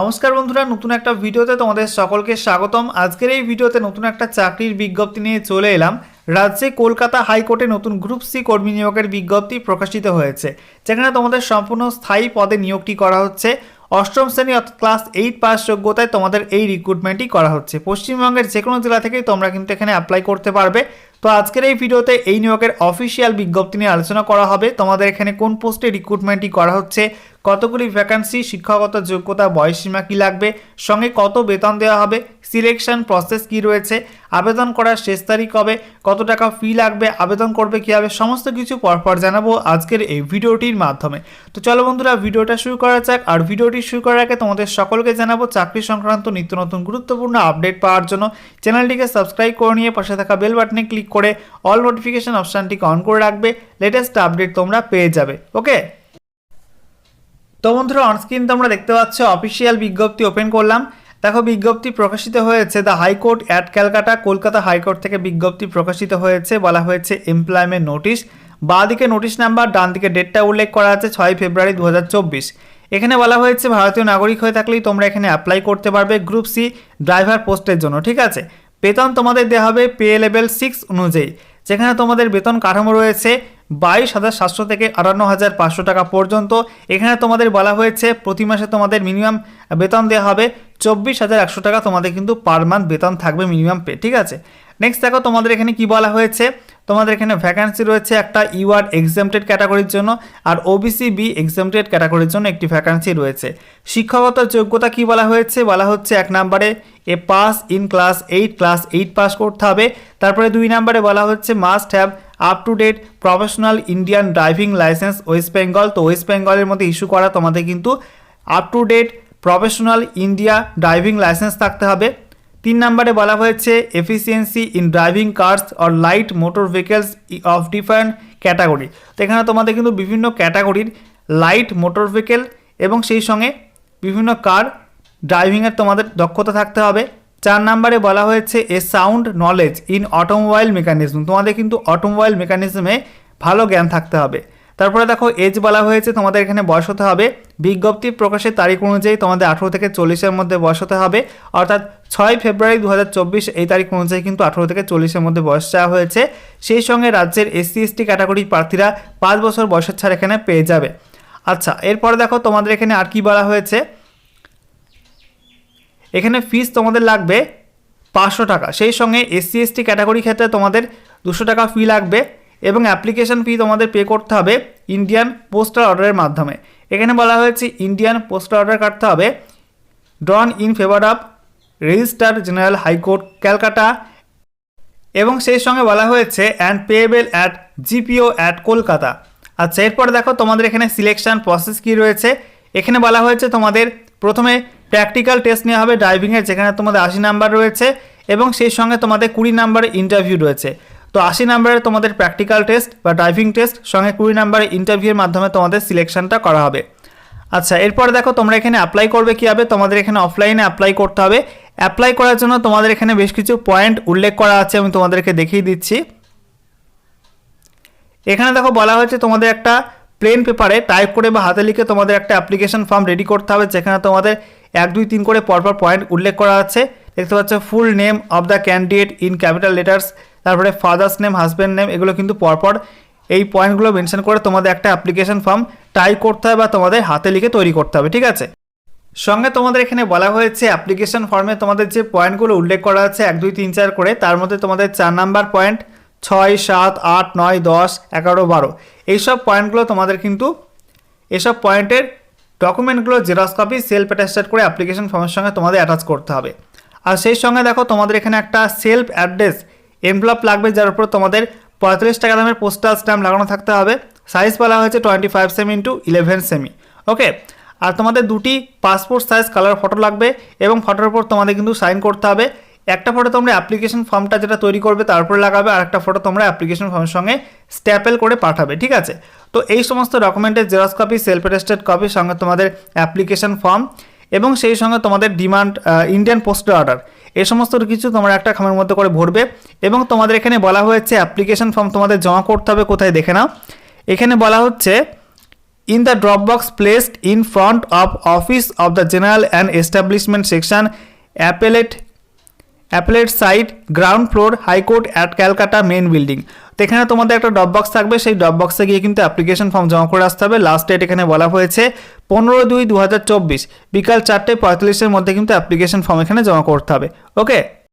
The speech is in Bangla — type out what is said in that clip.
নমস্কার বন্ধুরা, নতুন একটা ভিডিওতে তোমাদের সকলকে স্বাগতম। আজকের এই ভিডিওতে নতুন একটা চাকরির বিজ্ঞপ্তি নিয়ে চলে এলাম। রাজ্যে কলকাতা হাইকোর্টে নতুন গ্রুপ সি কর্মী নিয়োগের বিজ্ঞপ্তি প্রকাশিত হয়েছে, যেখানে তোমাদের সম্পূর্ণ স্থায়ী পদে নিয়োগটি করা হচ্ছে। অষ্টম শ্রেণি অর্থাৎ ক্লাস এইট পাস যোগ্যতায় তোমাদের এই রিক্রুটমেন্টই করা হচ্ছে। পশ্চিমবঙ্গের যে কোনো জেলা থেকেই তোমরা কিন্তু এখানে অ্যাপ্লাই করতে পারবে। তো আজকের এই ভিডিওতে এই নিয়োগের অফিসিয়াল বিজ্ঞপ্তি নিয়ে আলোচনা করা হবে। তোমাদের এখানে কোন পোস্টে রিক্রুটমেন্টটি করা হচ্ছে, কতগুলি ভ্যাকান্সি শিক্ষাগত যোগ্যতা, বয়সসীমা কী লাগবে, সঙ্গে কত বেতন দেওয়া হবে সিলেকশন প্রসেস কি রয়েছে, আবেদন করার শেষ তারিখ কবে, কত টাকা ফি লাগবে, আবেদন করবে কীভাবে, সমস্ত কিছু পরপর জানাব আজকের এই ভিডিওটির মাধ্যমে। তো চলো বন্ধুরা, ভিডিওটা শুরু করা যাক। আর ভিডিওটি শুরু করার আগে তোমাদের সকলকে জানাব, চাকরি সংক্রান্ত নিত্য নতুন গুরুত্বপূর্ণ আপডেট পাওয়ার জন্য চ্যানেলটিকে সাবস্ক্রাইব করে নিয়ে পাশে থাকা বেল বাটনে ক্লিক করে অল নোটিফিকেশন অপশানটিকে অন করে রাখবে লেটেস্ট আপডেট তোমরা পেয়ে যাবে ওকে তো বন্ধুরা অনস্ক্রিন তোমরা দেখতে পাচ্ছ অফিসিয়াল বিজ্ঞপ্তি ওপেন করলাম। দেখো, বিজ্ঞপ্তি প্রকাশিত হয়েছে the high court at Calcutta Kolkata high court থেকে বিজ্ঞপ্তি প্রকাশিত হয়েছে, বলা হয়েছে এমপ্লয়মেন্ট নোটিশ বাঁ দিকে নোটিশ নাম্বার ডান দিকে ডেটটা উল্লেখ করা আছে, ছয় ফেব্রুয়ারি দু হাজার চব্বিশ। এখানে বলা হয়েছে, ভারতীয় নাগরিক হয়ে থাকলেই তোমরা এখানে অ্যাপ্লাই করতে পারবে গ্রুপ সি ড্রাইভার পোস্টের জন্য, ঠিক আছে? বেতন তোমাদের দেওয়া হবে পে লেভেল সিক্স অনুযায়ী। যেখানে তোমাদের বেতন কাঠামো রয়েছে বাইশ হাজার সাতশো থেকে আটান্ন হাজার পাঁচশো টাকা পর্যন্ত। এখানে তোমাদের বলা হয়েছে প্রতি মাসে তোমাদের মিনিমাম বেতন দেওয়া হবে চব্বিশ হাজার একশো টাকা। তোমাদের কিন্তু পার মান্থ বেতন থাকবে মিনিমাম পে ঠিক আছে? নেক্সট দেখো, তোমাদের এখানে কি বলা হয়েছে? তোমাদের এখানে ভ্যাকান্সি রয়েছে একটা ইউআর এক্সামটেড ক্যাটাগরির জন্য আর ওবিসি বি এক্সামটেড ক্যাটাগরির জন্য একটি ভ্যাকান্সি রয়েছে। শিক্ষাগত যোগ্যতা কি বলা হয়েছে? বলা হচ্ছে এক নম্বরে a pass in class eight class eight pass করতে হবে। তারপরে দুই নম্বরে বলা হচ্ছে must have up to date professional Indian driving licence West Bengal তো ওয়েস্ট বেঙ্গলের মধ্যে ইস্যু করা তোমাদের কিন্তু up to date professional India driving licence থাকতে হবে। তিন নম্বরে বলা হয়েছে efficiency in driving cars or light motor vehicles of different category তো এখানে তোমাদের কিন্তু বিভিন্ন ক্যাটাগরির লাইট মোটর ভেহিকেল এবং সেই সঙ্গে বিভিন্ন কার ড্রাইভিংয়ের তোমাদের দক্ষতা থাকতে হবে। চার নম্বরে বলা হয়েছে a sound knowledge in automobile mechanism তোমাদের কিন্তু অটোমোবাইল মেকানিজমে ভালো জ্ঞান থাকতে হবে। তারপরে দেখো, এজ বলা হয়েছে, তোমাদের এখানে বয়স হতে হবে। বিজ্ঞপ্তি প্রকাশের তারিখ অনুযায়ী তোমাদের আঠেরো থেকে চল্লিশের মধ্যে বয়স হতে হবে। অর্থাৎ ছয় ফেব্রুয়ারি দু হাজার চব্বিশ, এই তারিখ অনুযায়ী কিন্তু আঠেরো থেকে চল্লিশের মধ্যে বয়স চাওয়া হয়েছে। সেই সঙ্গে রাজ্যের এসসি, এসটি ক্যাটাগরির প্রার্থীরা পাঁচ বছর বয়সের ছাড় এখানে পেয়ে যাবে। আচ্ছা এরপরে দেখো, তোমাদের এখানে আর কি বলা হয়েছে? এখানে ফিস তোমাদের লাগবে পাঁচশো টাকা। সেই সঙ্গে এসসি, এসটি ক্যাটাগরি ক্ষেত্রে তোমাদের দুশো টাকা ফি লাগবে। এবং অ্যাপ্লিকেশন ফি তোমাদের পে করতে হবে ইন্ডিয়ান পোস্টাল অর্ডারের মাধ্যমে। এখানে বলা হয়েছে ইন্ডিয়ান পোস্টাল অর্ডার কাটতে হবে। Drawn in favour of registrar general high court Calcutta এবং সেই সঙ্গে বলা হয়েছে and payable at GPO at Kolkata আচ্ছা এরপর দেখো তোমাদের এখানে সিলেকশন প্রসেস কী রয়েছে। এখানে বলা হয়েছে তোমাদের প্রথমে প্র্যাকটিক্যাল টেস্ট নেওয়া হবে ড্রাইভিংয়ের যেখানে তোমাদের আশি নাম্বার রয়েছে। এবং সেই সঙ্গে তোমাদের কুড়ি নাম্বারের ইন্টারভিউ রয়েছে। তো আশি নাম্বারের তোমাদের প্র্যাকটিক্যাল টেস্ট বা ড্রাইভিং টেস্ট সঙ্গে কুড়ি নাম্বারের ইন্টারভিউর মাধ্যমে তোমাদের সিলেকশনটা করা হবে। আচ্ছা এরপর দেখো তোমরা এখানে অ্যাপ্লাই করবে কীভাবে? তোমাদের এখানে অফলাইনে অ্যাপ্লাই করতে হবে। অ্যাপ্লাই করার জন্য তোমাদের এখানে বেশ কিছু পয়েন্ট উল্লেখ করা আছে, আমি তোমাদেরকে দেখিয়ে দিচ্ছি। এখানে দেখো বলা হয়েছে তোমাদের একটা প্লেন পেপারে টাইপ করে বা হাতে লিখে তোমাদের একটা অ্যাপ্লিকেশন ফর্ম রেডি করতে হবে, যেখানে তোমাদের এক, দুই, তিন করে পরপর পয়েন্ট উল্লেখ করা আছে। দেখতে পাচ্ছ full name of the candidate in capital letters তারপরে ফাদার্স নেম হাজব্যান্ড নেম এগুলো কিন্তু পরপর এই পয়েন্টগুলো মেনশন করে তোমাদের একটা অ্যাপ্লিকেশন ফর্ম টাই করতে হবে বা তোমাদের হাতে লিখে তৈরি করতে হবে, ঠিক আছে? সঙ্গে তোমাদের এখানে বলা হয়েছে অ্যাপ্লিকেশন ফর্মে তোমাদের যে পয়েন্টগুলো উল্লেখ করা আছে, এক, দুই, তিন, চার করে, তার মধ্যে তোমাদের চার নাম্বার পয়েন্ট ছয়, সাত, আট, নয়, দশ, এগারো, বারো, এইসব পয়েন্টগুলো তোমাদের কিন্তু এসব পয়েন্টের ডকুমেন্টগুলো জেরক্স কপি সেলফ অ্যাটাস্টেড করে অ্যাপ্লিকেশন ফর্মের সঙ্গে তোমাদের অ্যাটাচ করতে হবে। আর সেই সঙ্গে দেখো তোমাদের এখানে একটা সেলফ অ্যাড্রেস এনভেলপ লাগবে, যার উপর তোমাদের পঁয়তাল্লিশ টাকা দামের পোস্টাল স্ট্যাম্প লাগানো থাকতে হবে। সাইজ বলা হয়েছে twenty five cm into eleven cm. Okay, আর তোমাদের দুটি পাসপোর্ট সাইজ কালার ফটো লাগবে এবং ফটোর উপর তোমাদের কিন্তু সাইন করতে হবে। একটা ফটো তোমরা অ্যাপ্লিকেশন ফর্মটা যেটা তৈরি করবে তারপরে লাগাবে, আর একটা ফটো তোমরা অ্যাপ্লিকেশন ফর্মের সঙ্গে স্ট্যাপেল করে পাঠাবে, ঠিক আছে? তো এই সমস্ত ডকুমেন্টের জেরক্স কপি সেলফ অ্যাটেস্টেড কপির সঙ্গে তোমাদের অ্যাপ্লিকেশন ফর্ম এবং সেই সঙ্গে তোমাদের ডিমান্ড ইন্ডিয়ান পোস্টাল অর্ডার এই সমস্ত কিছু তোমরা একটা খামের মধ্যে করে ভরবে এবং তোমাদের এখানে বলা হয়েছে অ্যাপ্লিকেশন ফর্ম তোমাদের জমা করতে হবে, কোথায় দেখে নাও। এখানে বলা হচ্ছে in the drop box placed in front of office of the general and establishment section appellate appellate site ground floor high court at Calcutta main building তো এখানে তোমাদের একটা ড্রপ বক্স থাকবে, সেই ড্রপ বক্সে গিয়ে কিন্তু অ্যাপ্লিকেশন ফর্ম জমা করে আসতে হবে। লাস্ট ডেট এখানে বলা হয়েছে পনেরো দুই দু বিকাল চারটে পঁয়তাল্লিশের মধ্যে কিন্তু অ্যাপ্লিকেশন ফর্ম এখানে জমা করতে হবে। ওকে